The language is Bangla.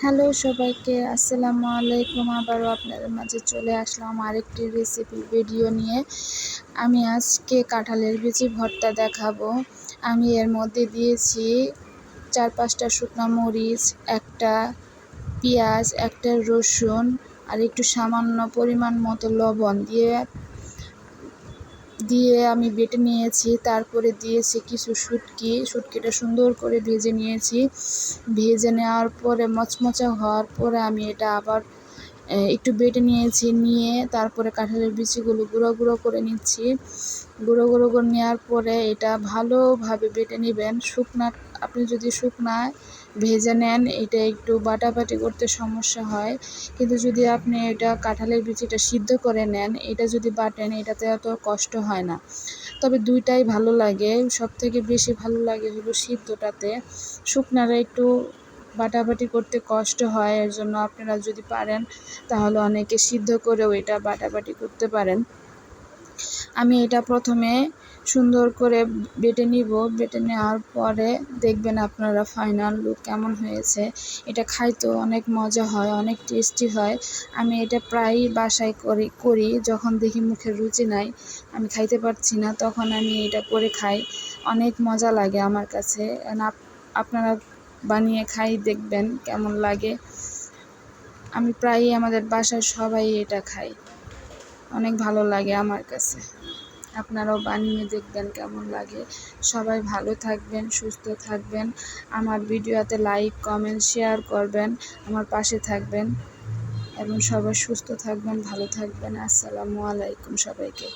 হ্যালো সবাইকে, আসসালামু আলাইকুম। আবারও আপনাদের মাঝে চলে আসলাম আরেকটি রেসিপি ভিডিও নিয়ে। আমি আজকে কাঁঠালের বিচি ভর্তা দেখাবো। আমি এর মধ্যে দিয়েছি চার পাঁচটা শুকনো মরিচ, একটা পেঁয়াজ, একটা রসুন আর একটু সামান্য পরিমাণ মতো লবণ দিয়ে দিয়ে আমি বেটে নিয়েছি, তারপরে দিয়েছি কিছু শুটকি। শুটকিটা সুন্দর করে ভেজে নিয়েছি। ভেজে নেওয়ার পরে মচমচা হওয়ার পরে আমি এটা আবার একটু বেটে নিয়েছি, নিয়ে তারপরে কাঁঠালের বিচিগুলো গুঁড়ো গুঁড়ো করে নিচ্ছি। গুঁড়ো গুঁড়ো করে নেওয়ার পরে এটা ভালোভাবে বেটে নেবেন। শুকনা, আপনি যদি শুকনায় ভেজে নেন, এটা একটু বাটাবাটি করতে সমস্যা হয়। কিন্তু যদি আপনি এটা কাঁঠালের বিচিটা সিদ্ধ করে নেন, এটা যদি বাটেন, এটাতে অত কষ্ট হয় না। তবে দুইটাই ভালো লাগে। সবথেকে বেশি ভালো লাগে হলো সিদ্ধটাতে। শুকনারা একটু বাটাবাটি করতে কষ্ট হয়, এর জন্য আপনারা যদি পারেন, তাহলে অনেকে সিদ্ধ করেও এটা বাটাবাটি করতে পারেন। আমি এটা প্রথমে সুন্দর করে বেটে নিব। বেটে নেওয়ার পরে দেখবেন আপনারা ফাইনাল লুক কেমন হয়েছে। এটা খাইতেও অনেক মজা হয়, অনেক টেস্টি হয়। আমি এটা প্রায়ই বাসায় করি করি। যখন দেখি মুখের রুচি নাই, আমি খাইতে পারছি না, তখন আমি এটা করে খাই। অনেক মজা লাগে আমার কাছে। আপনারা বানিয়ে খাই, দেখবেন কেমন লাগে। আমি প্রায়ই আমাদের বাসায় সবাই এটা খাই অনেক ভালো লাগে আমার কাছে। আপনারাও বানিয়ে দেখবেন কেমন লাগে। সবাই ভালো থাকবেন, সুস্থ থাকবেন। আমার ভিডিওতে লাইক কমেন্ট শেয়ার করবেন। আমার পাশে থাকবেন এবং সবাই সুস্থ থাকবেন, ভালো থাকবেন। আসসালামু আলাইকুম সবাইকে।